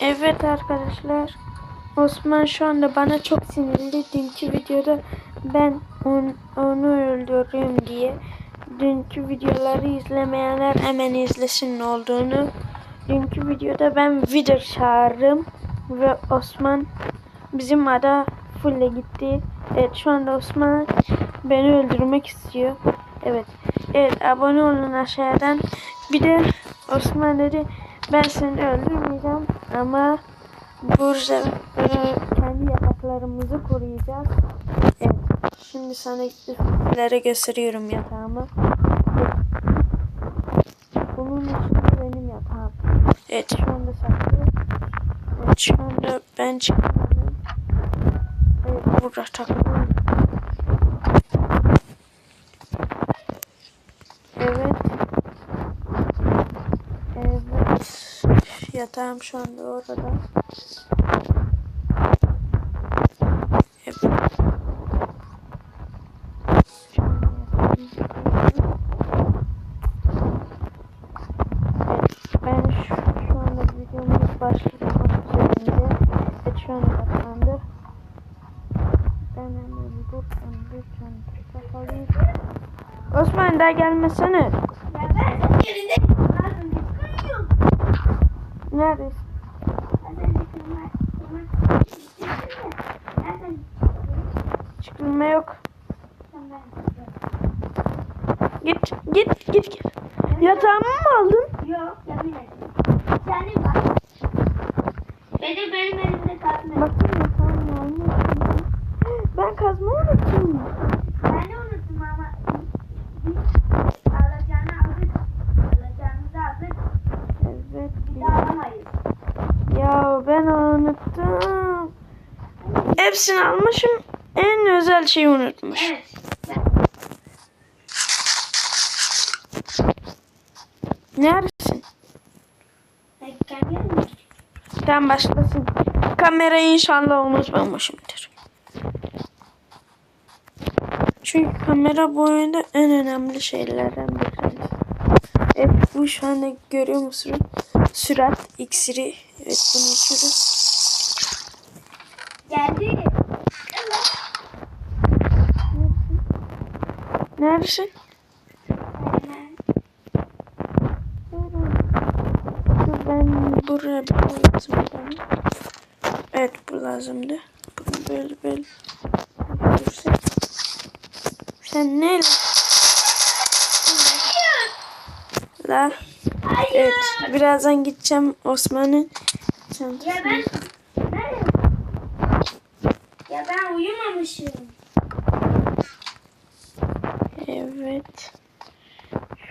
Evet arkadaşlar. Osman şu anda bana çok sinirli. Dünkü videoda ben on- onu öldürüyorum diye. Dünkü videoları izlemeyenler hemen izlesin ne olduğunu. Dünkü videoda ben Wither çağırdım. Ve Osman bizim ada fulle gitti. Evet şu anda Osman beni öldürmek istiyor. Evet. Evet abone olun aşağıdan. Bir de Osman dedi ben seni öldürmeyeceğim ama burada e, kendi yataklarımızı koruyacağız. Evet. Şimdi sana sizlere gösteriyorum yatağımı. Bunun içinde benim yatağım. Evet şu anda saklı. Evet şu anda ben çıkmadım. Evet burada takılıyorum. Evet. Evet. Yatağım şu anda orada. Evet, Ben şu, şu anda videomuz başlamak şu anda. Osman daha gelmesene. Ya ben senin yerindeyim. Lazım çıkıyorum. Neredesin? Nereden çıkıyorum? Nereden Çıkılma yok. çıkıyorum? Git git git. git. Yatağımı mı aldın? Yok yemin ederim. Senin bak. Benim benim elimde kalkmıyor. Bakın yatağımı almışım. Ben kazma unuttum. Ben de unuttum ama alacağını aldık. Alacağımızı aldık. Evet. Bir daha alamayız. Ya ben unuttum. Hepsini almışım. En özel şeyi unutmuş. Evet. Neredesin? Tamam başlasın. Kamerayı inşallah unutmamışımdır. Çünkü kamera bu oyunda en önemli şeylerden bir tanesi. Evet bu şu anda görüyor musun? Sürat iksiri. Evet bunu içiyoruz. Geldi. Neredesin? Ben buraya bir. Evet bu lazımdı. Bunu böyle böyle. Sen ne la? Evet birazdan gideceğim Osman'ın Ya ben? Ya ben uyumamışım. Evet.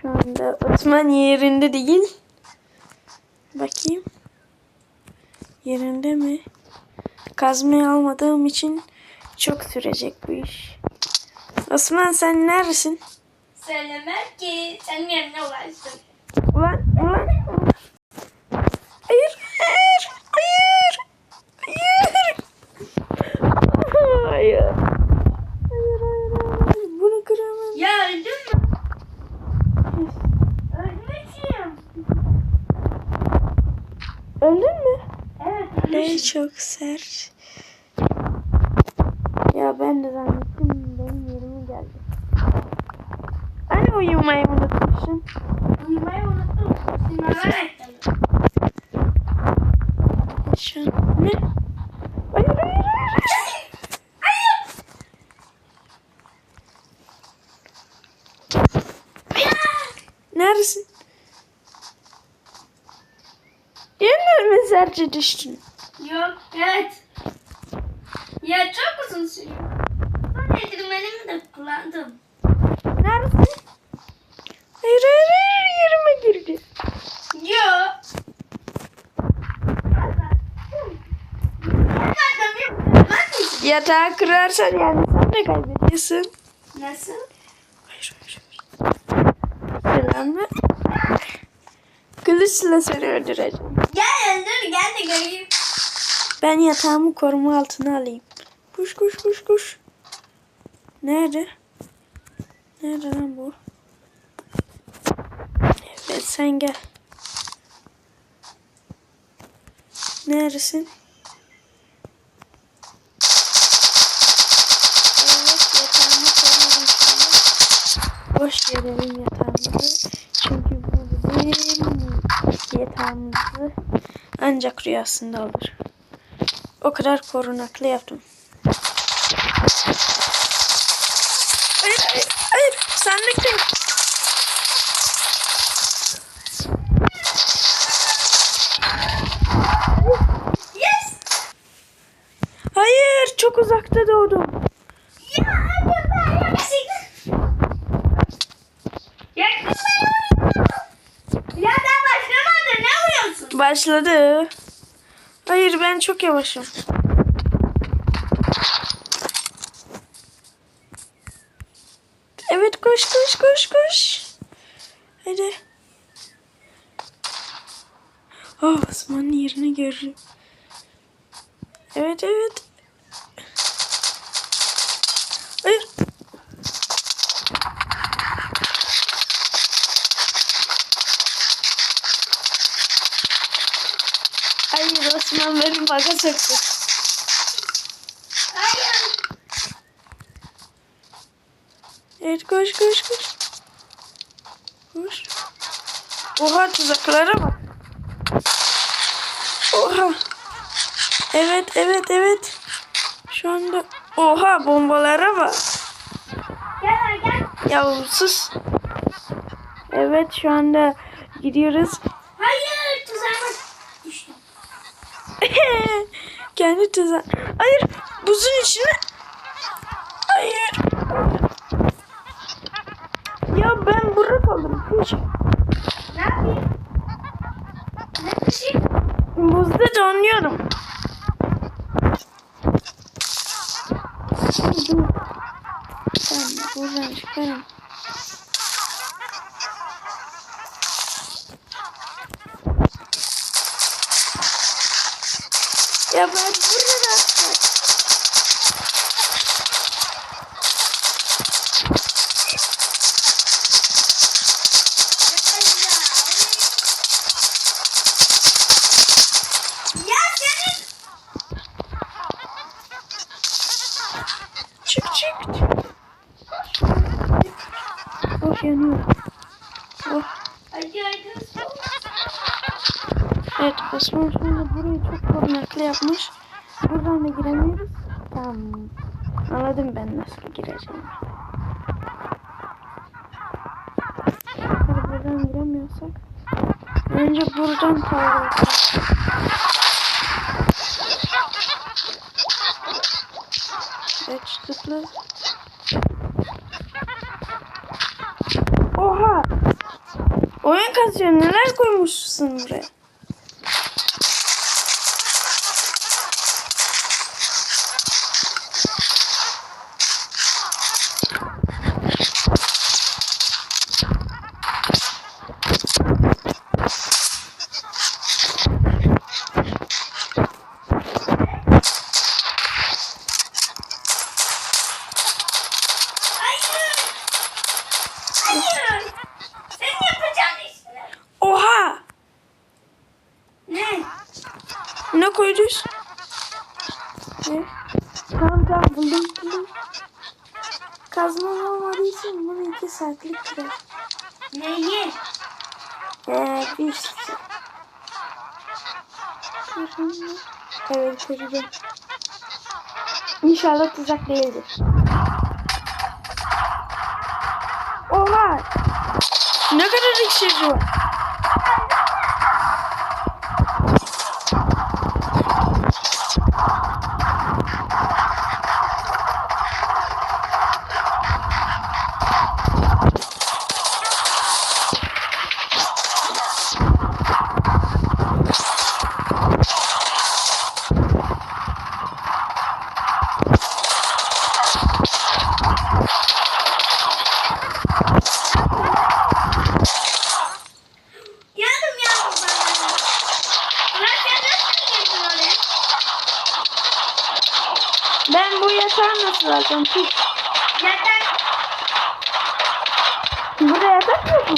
Şu anda Osman yerinde değil. Bakayım. Yerinde mi? Kazmayı almadığım için çok sürecek bu iş. Osman sen neredesin? Söylemem ki senin yerine ulaştım. Ulan ulan. Hayır hayır hayır. Hayır. Hayır. Hayır hayır hayır. Bunu kıramam. Ya öldün mü? Ölmüşüm. Öldün mü? Evet Ne çok sert. Ya ben de zannettim benim yerime geldi. Hani uyumayı unutmuşsun? Uyumayı unuttum. Sınava ettim. Şu ne? Hayır hayır hayır. Neredesin? Yine mi serçe düştün? Yok evet. Ya çok uzun sürüyor. Eldivenimi de kullandım. Neredesin? Hayır hayır hayır yerime girdi. Yok. Yatağı kırarsan yani sen de kaybediyorsun. Nasıl? Hayır hayır hayır. Kılıçla seni öldüreceğim. Gel öldür gel de göreyim. Ben yatağımı koruma altına alayım. Kuş kuş kuş kuş. Nerede? Nerede lan bu? Evet sen gel. Neredesin? Evet yatağımı koruyorum an. Boş verelim yatağımızı. Çünkü bu bizim yatağımızı ancak rüyasında olur. O kadar korunaklı yaptım. Hayır sandık değil. Yes! Hayır çok uzakta doğdum. Ya anne ben. Yakışıklı. Ya daha başlamadı. Ne vuruyorsun? Başladı. Hayır ben çok yavaşım. Evet koş koş koş. Hadi. Oh Osman'ın yerini görürüm. Evet evet. Hayır. Hayır Osman beni baga soktu. Hayır. Evet koş koş koş. Koş. Oha tuzaklara bak. Oha. Evet evet evet. Şu anda oha bombalara bak. Gel gel. Ya sus. Evet şu anda gidiyoruz. Hayır tuzağıma düştüm. Kendi tuzağı. Hayır buzun içine. Hayır. Ya Hiç. Ne yapayım? Ne? Buzda donuyorum. Yanıyor. Oh. Evet Osman anda burayı çok korunaklı yapmış. Buradan da giremiyoruz. Tamam. Anladım ben nasıl gireceğim. Hadi buradan giremiyorsak. Önce buradan tavla Evet tıkla. Oha! Oyun kasıyor. Neler koymuşsun buraya? Hayır. Hayır. Sen yapacağın işler. Oha! Ne? Koyduz? Ne? Tamam tamam buldum buldum. Kazmam olmadığı için bunu iki saatlik kırar. Neyi? Ee, bir. Kırın. Evet kırdım. İnşallah tuzak değildir. Oha! Ne kadar iksir var? Bu yatağım nasıl zaten? Hiç. Yatak. Burada yatak mı?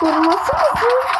Kurması mısın?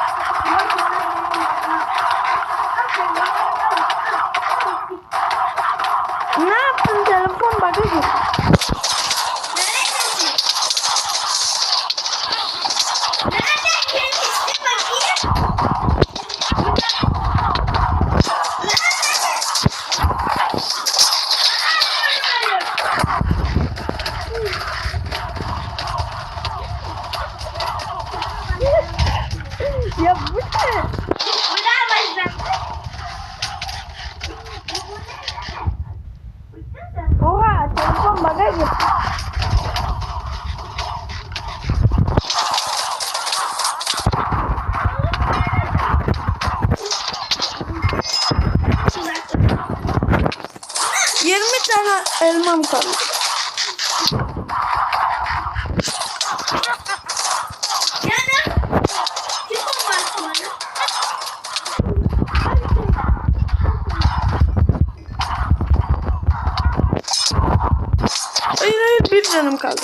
Bir canım kaldı.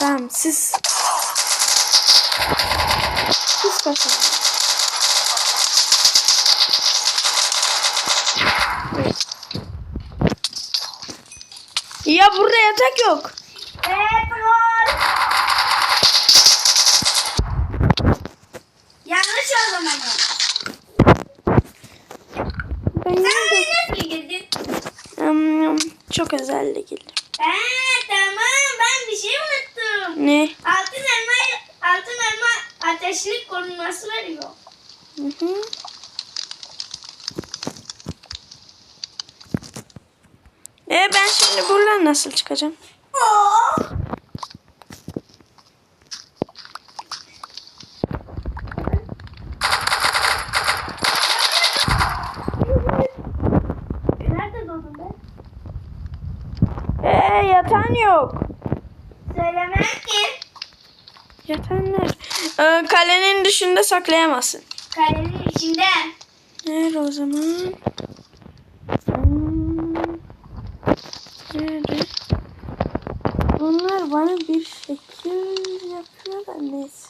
Tamam siz siz kaçın. Ya burada yatak yok. Petrol. Yanlış o zaman. Ben Sen yine de oraya nasıl girdin? Hmm, çok özelle girdim. Ha, tamam ben bir şey unuttum. Ne? Altın elma, altın elma ateşlik korunması veriyor. Hı hı. E ben şimdi buradan nasıl çıkacağım? Yatağın yok. Söylemem ki. Yatağın nerede? Ee, kalenin dışında saklayamazsın. Kalenin içinde. Nerede o zaman? Hmm. Nerede? Bunlar bana bir şekil yapıyor da neyse.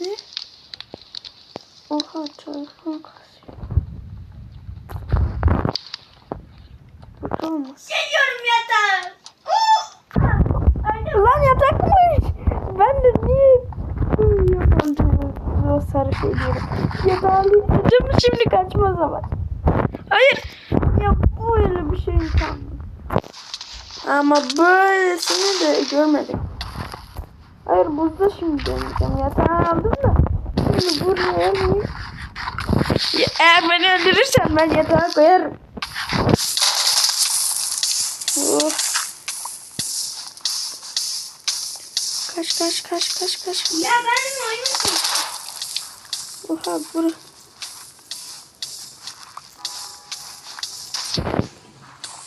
Ne? Oha telefon. Burada olmaz. Geliyorum yatağa. Oo. Öyle Lan yatakmış. Ben de niye uyuyorum sarı şeyleri. Yatağı alayım şimdi kaçma zaman. Hayır. Ya bu öyle bir şey tamam. Ama böylesini de görmedim. Hayır buzda şimdi deneyeceğim. Yatağı aldım da. Şimdi buraya mı? Ya, eğer beni öldürürsen ben yatağa koyarım. Of. Kaç kaç kaç kaç kaç. Ya benim oyunum. Oha bura.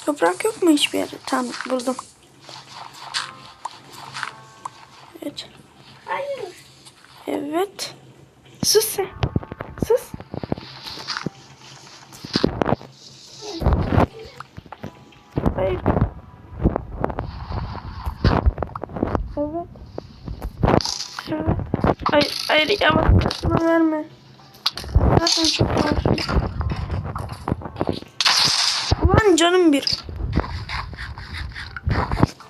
Toprak yok mu hiçbir yerde? Tamam buldum. Evet. Hayır. Evet. Sus sen. Sus. Hayır. Evet. Evet. Hayır, hayır yavaş bana verme. Zaten çok var. Ulan canım bir.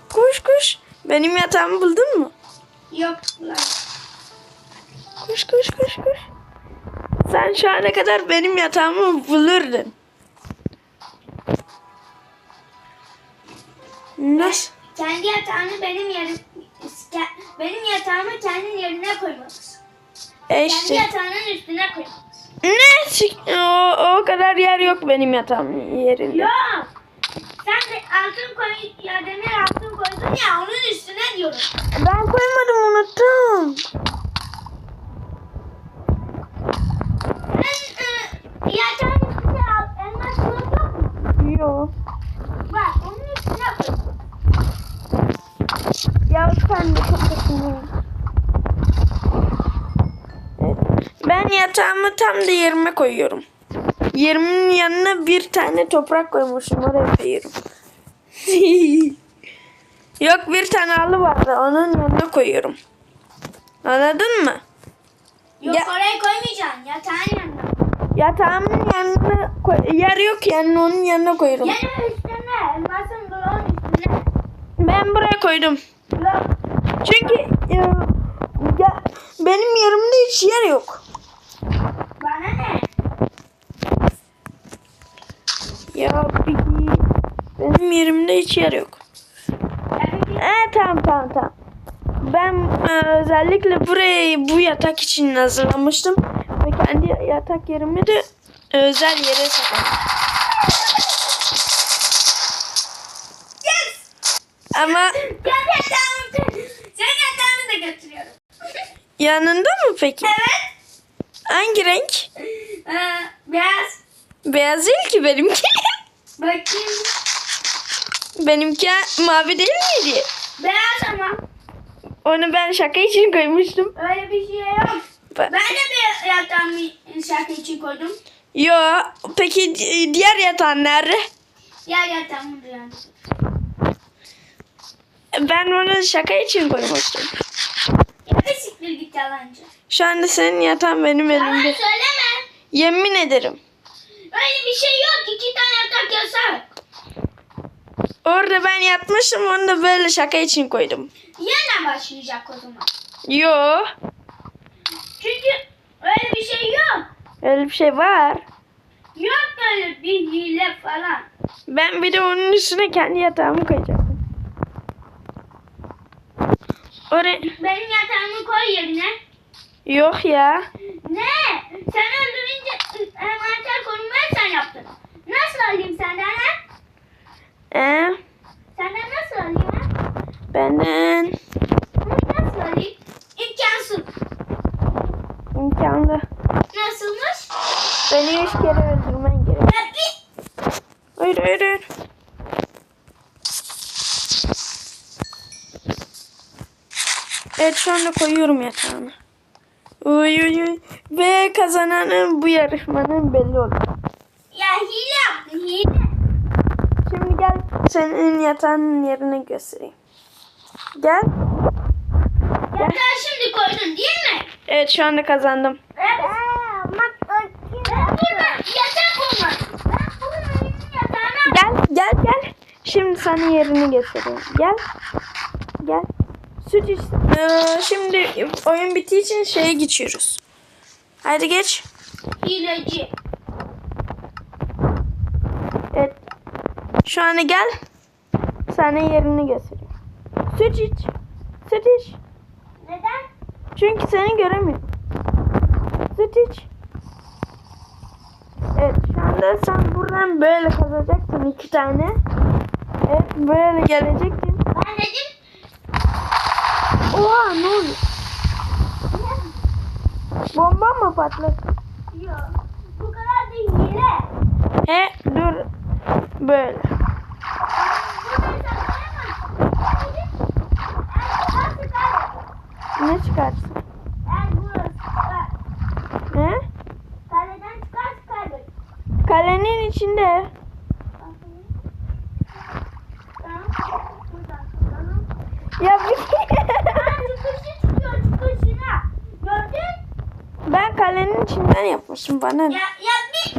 Koş koş. Benim yatağımı buldun mu? Yok. Koş koş koş koş. Sen şu ana kadar benim yatağımı bulurdun. Nasıl? Kendi yatağını benim yerim benim yatağımı kendin yerine koymalısın. E Kendi işte. yatağının üstüne koymalısın. Ne? O, o kadar yer yok benim yatağımın yerinde. Yok. Sen de altın koy ya demir altın koydun ya onun üstüne diyorum. Ben koymadım unuttum. Sen e, yatağın üstüne al. Elmas yok mu? Yok. Bak onun üstüne koy. Ya sen de. Evet. Yatağımı tam da yerime koyuyorum. Yerimin yanına bir tane toprak koymuşum oraya koyuyorum. Yok bir tane halı vardı. Onun yanına koyuyorum. Anladın mı? Yok Ya- oraya koymayacaksın. Yatağın yanına. Yatağımın yanına koy yer yok yani onun yanına koyuyorum. Yanı üstüne. Masın bloğun üstüne. Ben buraya koydum. Blok. Çünkü e, ya, benim yerimde hiç yer yok. Bana ne? Ya benim yerimde hiç yer yok. Ee tamam tamam tamam. Ben e, özellikle burayı bu yatak için hazırlamıştım ve kendi yatak yerimi de özel yere sakladım. Yes! Ama yatağını da götürüyorum. yanında mı peki? evet. Hangi renk? Ee, beyaz. Beyaz değil ki benimki. Bakayım. benimki mavi değil miydi? Beyaz ama. Onu ben şaka için koymuştum. Öyle bir şey yok. Ben- de bir yatağımı şarkı için koydum. Yo peki di- diğer yatağın nerede? Diğer yatağımı da yani. Ben onu şaka için koymuştum. Bir siktir git yalancı. Şu anda senin yatağın benim Yalan elimde. söyleme. Yemin ederim. Öyle bir şey yok. İki tane yatak yasak. Orada ben yatmışım onu da böyle şaka için koydum. Yeniden başlayacak o zaman. Yo Çünkü öyle bir şey yok. öyle bir şey var. Yok böyle bir hile falan. Ben bir de onun üstüne kendi yatağımı koyacaktım. Oraya Benim yatağımı koy yerine. yok ya. Ne? Sen öldürünce envanter korumayı sen yaptın. Nasıl alayım senden ha? Ee, Senden nasıl alayım ha? benden nasıl alayım? İmkansız. imkanlı. Nasılmış? Beni üç kere öldürmen gerek. Hayır hayır hayır. Evet şu anda koyuyorum yatağını. Uy uy uy. Ve kazananın bu yarışmanın belli olur. Ya hile yaptın hile. Şimdi gel senin yatağının yerini göstereyim. Gel. Yatağı şimdi koydun değil mi? Evet şu anda kazandım. Evet. Gel gel gel. Şimdi sana yerini göstereyim. Gel. Gel. Süt iç. Ee, şimdi oyun bittiği için şeye geçiyoruz. Hadi geç. hileci. Evet. Şu anda gel. Sana yerini göstereyim. Süt iç. Süt iç. Neden? Çünkü seni göremiyorum. Süt iç. Evet şu anda sen buradan böyle kazacaksın iki tane. Evet böyle geleceksin. Ben dedim. Oha ne oluyor? Bomba mı patladı? Yok. Bu kadar da hile. He dur. Böyle. Ne çıkarsın? Çıkar. He? Kaleden çıkarsa kaybeder. Kalenin içinde. Tamam. Buradan tutalım. Ya bir... Aa, çıkışı çıkıyor çıkışına. Gördün? ben kalenin yapmışım bana. Ya, ya bir.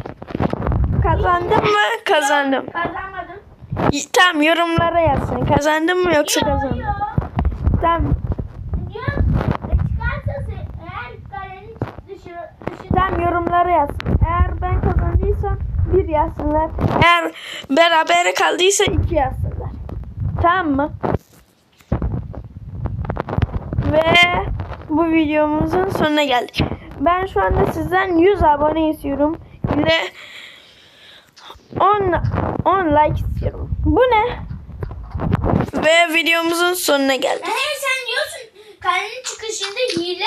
Kazandım mı? Kazandım. Kazanmadım. Y- Tamam yorumlara yazsın. Kazandım mı yoksa Yok kazandım. yok. Tamam. Diyor. E, dışı, dışı Tamam yorumlara yazsın. Eğer ben kazandıysam bir yazsınlar. Eğer beraber kaldıysa iki yazsınlar. Tamam mı? Ve bu videomuzun sonuna geldik. Ben şu anda sizden 100 abone istiyorum. De 10, 10 like istiyorum. Bu ne? Ve videomuzun sonuna geldik. Yani sen diyorsun kalenin çıkışında hile